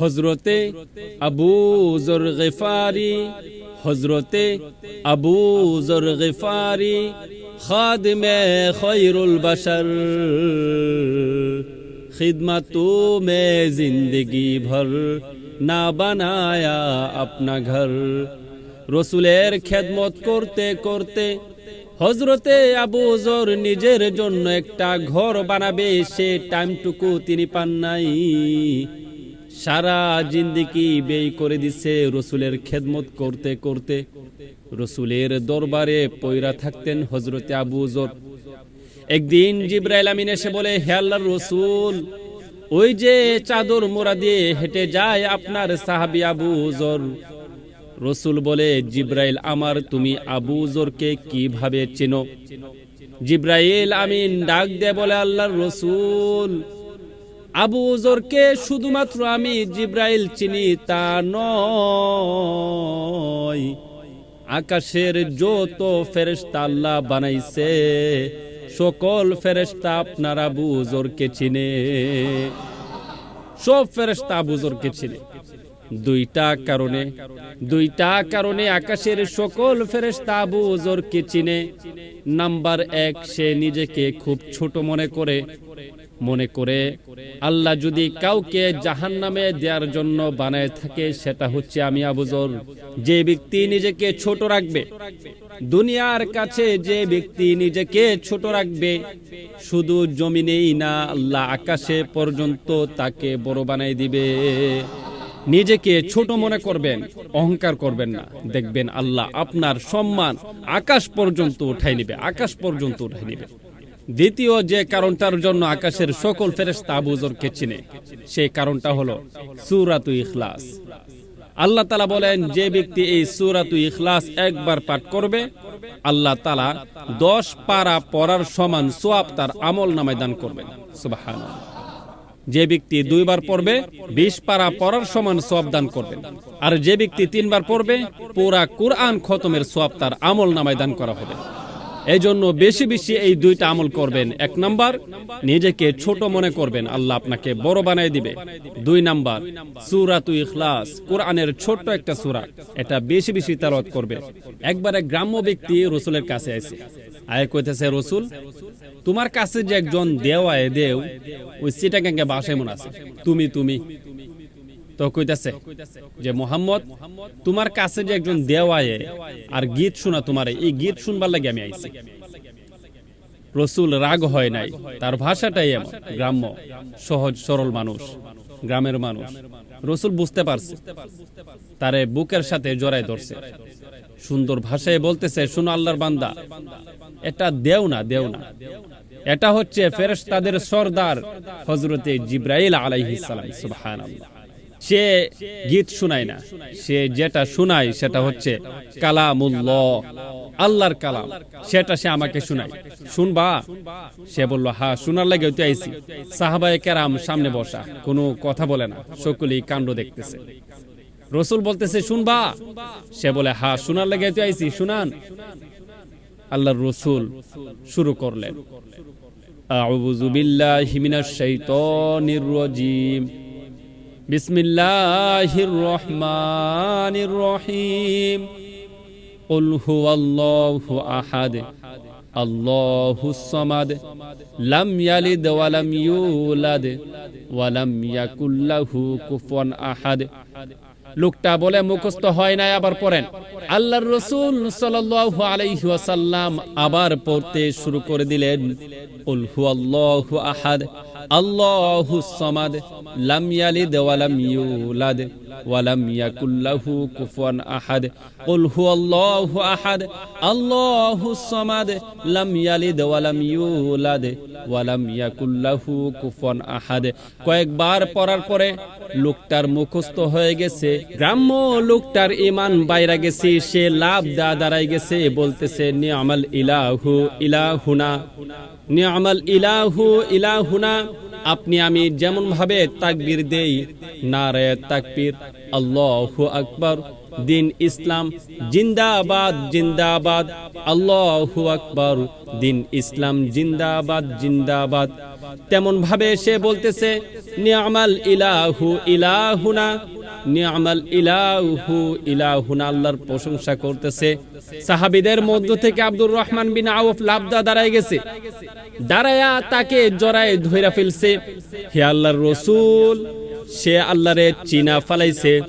হজরতে আবু জর গেফারি হজরতে আবু জর গেফারি খাদমে খৈরুল বাসার খিদমাতো মে জিন্দগি ভর না বানায়া আপনা ঘর। রসুলের খেদমত করতে করতে হজরতে আবু জর নিজের জন্য একটা ঘর বানাবে, সে টাইমটুকু তিনি পান নাই। সারা জিন্দিগি ব্যয় করে দিছে রসুলের খেদমত করতে করতে। রসুলের দরবারে পয়রা থাকতেন হজরতে আবু জর একদিন জিব্রাইল আমিন এসে বলে, হে আল্লাহর রসুল, ওই যে চাদর মোড়া দিয়ে হেঁটে যায় আপনার সাহাবি আবু জর রসুল বলে, জিব্রাইল, আমার তুমি আবু জরকে কীভাবে চেনো? জিব্রাইল আমিন ডাক দে বলে, আল্লাহর রসুল আবু জরকে শুধুমাত্র আমি জিব্রাইল চিনি, তা নয়। আকাশের যত ফেরেশতা আল্লাহ বানাইছে, সকল ফেরেশতা আপনার আবু জরকে চিনে। সব ফেরেশতা আবু জরকে চিনে। দুইটা কারণে দুইটা কারণে আকাশের সকল ফেরেশতা আবু জরকে চিনে। নাম্বার এক, সে নিজেকে খুব ছোট মনে করে। মনে করে, আল্লাহ যদি কাউকে জাহান নামে দেওয়ার জন্য বানায় থাকে, সেটা হচ্ছে আমি আবুজর যে ব্যক্তি নিজেকে ছোট রাখবে, দুনিয়ার কাছে যে ব্যক্তি নিজেকে ছোট রাখবে, শুধু জমিনেই না, আল্লাহ আকাশে পর্যন্ত তাকে বড় বানাই দিবে। নিজেকে ছোট মনে করবেন, অহংকার করবেন না। দেখবেন আল্লাহ আপনার সম্মান আকাশ পর্যন্ত উঠাই নিবে, আকাশ পর্যন্ত উঠাই নিবে। দ্বিতীয় যে কারণটার জন্য আকাশের সকল ফেরেস্তা আবুজরকে চিনে সেই কারণটা হলো সুরাতু ইখলাস। আল্লাহ তালা বলেন, যে ব্যক্তি এই সুরাতু ইখলাস একবার পাঠ করবে, আল্লাহ তালা দশ পারা পড়ার সমান সোয়াব তার আমল নামায় দান করবেন। সুবাহান যে ব্যক্তি দুইবার পড়বে, বিশ পারা পড়ার সমান সোয়াব দান করবেন। আর যে ব্যক্তি তিনবার পড়বে, পুরা কুরআন খতমের সোয়াব তার আমল নামায় দান করা হবে। এই জন্য বেশি বেশি এই দুইটা আমল করবেন। এক নাম্বার, নিজেকে ছোট মনে করবেন, আল্লাহ আপনাকে বড় বানাই দিবে। দুই নাম্বার সুরাতু ইখলাস, কোরআনের ছোট্ট একটা সুরা, এটা বেশি বেশি তালাওয়াত করবে। একবারে গ্রাম্য ব্যক্তি রসুলের কাছে আছে আয় কইতেছে, রসুল, তোমার কাছে যে একজন দেওয়ায় দেও, ওই সিটাগাঙ্গে বাসায় মনে আছে। তুমি তুমি তো কইতাছে যে মোহাম্মদ, তোমার কাছে যে একজন দেওয়ায়ে আর গীত শোনা তোমার, এই গীত শুনবার লাগে আমি আইছি। রসুল রাগ হয় নাই, তার ভাষাটাই এমন, গ্রাম্য, সহজ, সরল মানুষ, গ্রামের মানুষ। রসুল বুঝতে পারছে, তারে বুকের সাথে জড়াই ধরছে। সুন্দর ভাষায় বলতেছে, শুনো আল্লাহর বান্দা, এটা দেও না দেও না। এটা হচ্ছে ফেরেশতাদের সর্দার হজরতে জিব্রাইল আলাইহিস সালাম, সুবহানাল্লাহ। সে গীত শোনায় না। সে যেটা শোনায় সেটা হচ্ছে কালামুল্লাহ, আল্লাহর কালাম। সেটা সে আমাকে শোনায়। শুনবা? সে বলল, হা, শোনার লাগে তুই আইসি সাহাবায়ে কেরাম সামনে বসা। কোনো কথা বলে না। সকলেই কাণ্ড দেখতেছে। রসুল বলতেছে, শুনবা? সে বলে, হা, শোনার লাগে তুই আইসি শুনান। আল্লাহর রসুল শুরু করলেন। আউযু বিল্লাহি মিনাশ শাইতানির রাজিম। بسم الله الرحمن الرحيم قل هو الله احد الله الصمد لم يلد ولم يولد ولم يكن له كفوا احد লোকটা বলে মুখস্থ হয় নাই আবার পড়েন আল্লাহর রসুল সাল্লাল্লাহু আলাইহি ওয়াসাল্লাম আবার পড়তে শুরু করে দিলেন উল হুয়াল্লাহু আহাদ আল্লাহু সামাদ লাম ইয়ালিদ ওয়া লাম ইউলাদ ওয়া লাম ইয়াকুল লাহু কুফুয়ান আহাদ। কুল হুয়াল্লাহু আহাদ। আল্লাহু সামাদ লাম ইয়ালিদ ওয়া লাম ইউলাদ ওয়া লাম ইয়াকুল কুফুয়ান আহাদ। কয়েকবার পড়ার পরে লোকটার মুখস্থ হয়ে গেছে। গ্রাম্য লোকটার ইমান বাইরা গেছে, সে লাভ দা দাঁড়াই গেছে, বলতেছে, নিয়ামাল ইলাহু ইলাহুনা। নিয়ামাল ইলাহু ইলাহুনা। আপনি আমি যেমন ভাবে তাকবীর দেই নারে তাকবীর, আল্লাহু আকবার, দিন ইসলাম, জিন্দাবাদ জিন্দাবাদ, আল্লাহু আকবার, দিন ইসলাম, জিন্দাবাদ জিন্দাবাদ। তেমন ভাবে সে বলতেছে, নিয়ামাল ইলাহু ইলাহুনা, নিয়ামাল ইলাহু ইলাহুনা, আল্লাহর প্রশংসা করতেছে। সাহাবিদের মধ্য থেকে আব্দুর রহমান বিন আউফ লাবদা দাঁড়ায় গেছে। দাঁড়ায়া তাকে জড়ায় ধইরা ফেলছে। হে আল্লাহর রসুল, সে আল্লাহরে চিনা ফালাইছে।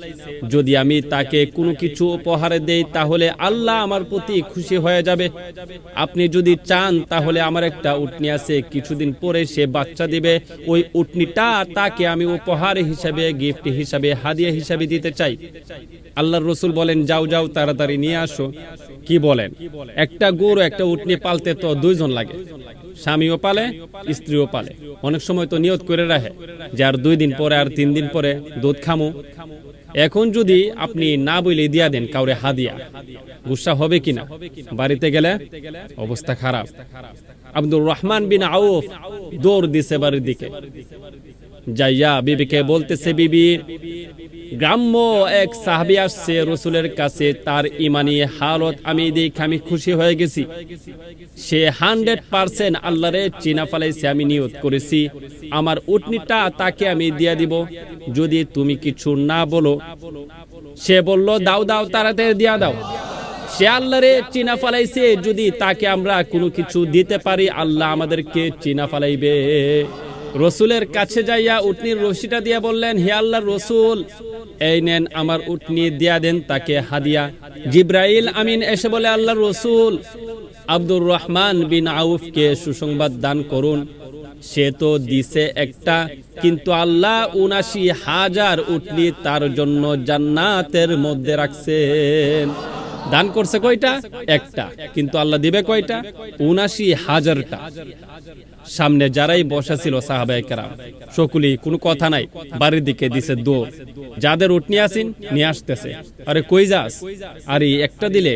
যদি আমি তাকে কোনো কিছু উপহার দেই, তাহলে আল্লাহ আমার প্রতি খুশি হয়ে যাবে। আপনি যদি চান, তাহলে আমার একটা উটনি আছে, কিছুদিন পরে সে বাচ্চা দিবে। ওই উটনিটা তাকে আমি উপহার হিসাবে গিফট হিসাবে, হাদিয়া হিসাবে দিতে চাই। আল্লাহর রসুল বলেন, যাও যাও, তাড়াতাড়ি নিয়ে আসো। কি বলেন? একটা গরু, একটা উটনি পালতে তো দুইজন লাগে। স্বামীও পালে, স্ত্রীও পালে। অনেক সময় তো নিয়ত করে রাখে যে, আর দুই দিন পরে, আর তিন দিন পরে দুধ খামো। এখন যদি আপনি না বলে দিয়া দেন কাউরে হাদিয়া, গুসা হবে কিনা? বাড়িতে গেলে অবস্থা খারাপ। আব্দুর রহমান বিন আউফ দৌড় দিছে বাড়ির দিকে। যাইয়া বিবিকে বলতেছে, বিবি, গ্রাম্য এক সাহাবি আসছে রসুলের কাছে, তার ইমানি হালত আমি দেখে আমি খুশি হয়ে গেছি। সে হান্ড্রেড পার্সেন্ট আল্লাহরে চিনা ফালাইছে, আমি নিয়ত করেছি। আমার উটনিটা তাকে আমি দিয়া দিব। যদি তুমি কিছু না বলো, সে বলল, দাও দাও, তাড়াতাড়ি দিয়া দাও। সে আল্লাহরে চিনা ফালাইছে, যদি তাকে আমরা কোনো কিছু দিতে পারি, আল্লাহ আমাদেরকে চিনা ফালাইবে। রসুলের কাছে যাইয়া উটনির রশিটা দিয়ে বললেন, হে আল্লাহর রসুল, এই নেন আমার উটনি দিয়া দেন তাকে হাদিয়া। জিব্রাইল আমিন এসে বলে আল্লাহ রসুল, আব্দুর রহমান বিন আউফকে সুসংবাদ দান করুন। সে তো দিছে একটা, কিন্তু আল্লাহ উনাশি হাজার উটনি তার জন্য জান্নাতের মধ্যে রাখছেন দান করছে কয়টা? একটা, কিন্তু আল্লাহ দিবে কয়টা? উনাশি হাজারটা। সামনে যারাই বসা ছিল সাহাবাহিকেরা সকলেই কোনো কথা নাই, বাড়ির দিকে দিছে দৌড়। যাদের উঠনি আসিন, নিয়ে আসতেছে। আরে কই যাস? আরে একটা দিলে